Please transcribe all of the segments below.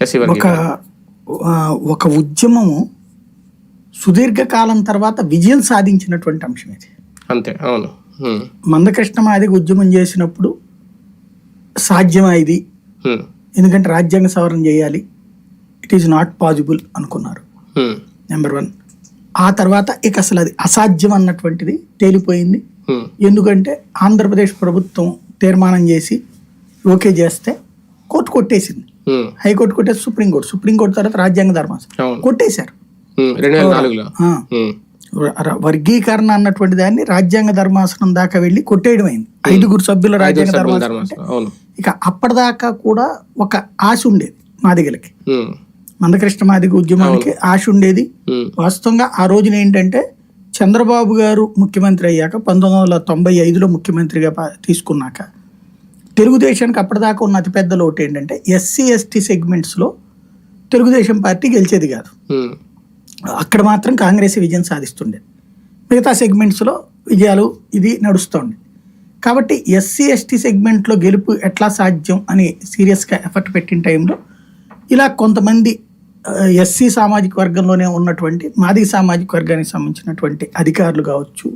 SC ఒక ఒక ఉద్యమము సుదీర్ఘకాలం తర్వాత విజయం సాధించినటువంటి అంశం ఇది. అంతే అవును. ఉమ్. మందకృష్ణ మాదిగ ఉద్యమం చేసినప్పుడు సాధ్యమా ఇది ఉమ్. ఎందుకంటే రాజ్యాంగ సవరణ చేయాలి. ఇట్ ఈస్ నాట్ పాసిబుల్ అనుకున్నారు. నెంబర్ వన్ ఆ తర్వాత ఇక అసలు అది అసాధ్యం అన్నటువంటిది తేలిపోయింది. ఎందుకంటే ఆంధ్రప్రదేశ్ ప్రభుత్వం తీర్మానం చేసి ఓకే చేస్తే కోర్టు కొట్టేసింది. హైకోర్టు కొట్టేసి సుప్రీంకోర్టు సుప్రీంకోర్టు తర్వాత రాజ్యాంగ ధర్మాసనం కొట్టేశారు. వర్గీకరణ అన్నటువంటి దాన్ని రాజ్యాంగ ధర్మాసనం దాకా వెళ్ళి కొట్టేయడం అయింది ఐదుగురు సభ్యుల రాజ్యాంగ ధర్మాసనం ఇక అప్పటిదాకా కూడా ఒక ఆశ ఉండేది మాదిగలకి. మందకృష్ణ మాదిగ ఉద్యమానికి ఆశ ఉండేది. వాస్తవంగా ఆ రోజున ఏంటంటే చంద్రబాబు గారు ముఖ్యమంత్రి అయ్యాక పంతొమ్మిది వందల తొంభై ఐదులో ముఖ్యమంత్రిగా తీసుకున్నాక తెలుగుదేశానికి అప్పటిదాకా ఉన్న అతిపెద్ద లోటు ఏంటంటే ఎస్సీ ఎస్టీ సెగ్మెంట్స్లో తెలుగుదేశం పార్టీ గెలిచేది కాదు. అక్కడ మాత్రం కాంగ్రెస్ విజయం సాధిస్తుండే. మిగతా సెగ్మెంట్స్లో విజయాలు ఇది నడుస్తోంది. కాబట్టి ఎస్సీ ఎస్టీ సెగ్మెంట్లో గెలుపు ఎట్లా సాధ్యం అని సీరియస్గా ఎఫర్ట్ పెట్టిన టైంలో ఇలా కొంతమంది ఎస్సీ సామాజిక వర్గంలోనే ఉన్నటువంటి మాదిగ సామాజిక వర్గానికి సంబంధించినటువంటి అధికారులు కావచ్చు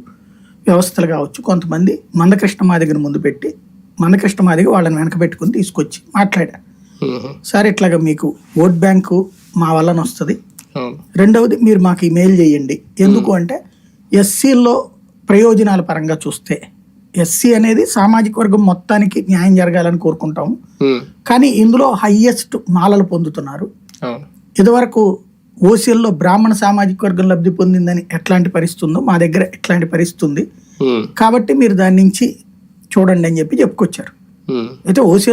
వ్యవస్థలు కావచ్చు కొంతమంది మందకృష్ణ మాదిగను ముందు పెట్టి మందకృష్ణ మాదిగ వాళ్ళని వెనక పెట్టుకుని తీసుకొచ్చి మాట్లాడారు ఉమ్. సార్ ఇట్లాగా మీకు ఓట్ బ్యాంకు మా వల్లన వస్తుంది. రెండవది మీరు మాకు ఇమెయిల్ చేయండి. ఎందుకు అంటే ఎస్సీల్లో ప్రయోజనాల పరంగా చూస్తే ఎస్సీ అనేది సామాజిక వర్గం మొత్తానికి న్యాయం జరగాలని కోరుకుంటాము. కానీ ఇందులో హయ్యెస్ట్ మాలలు పొందుతున్నారు. ఇదివరకు ఓసీల్లో బ్రాహ్మణ సామాజిక వర్గం లబ్ధి పొందిందని ఎట్లాంటి పరిస్థితి ఉందో మా దగ్గర ఎట్లాంటి పరిస్థితి ఉంది ఉమ్. కాబట్టి మీరు దాని నుంచి చూడండి అని చెప్పి చెప్పుకొచ్చారు. అయితే ఓసీ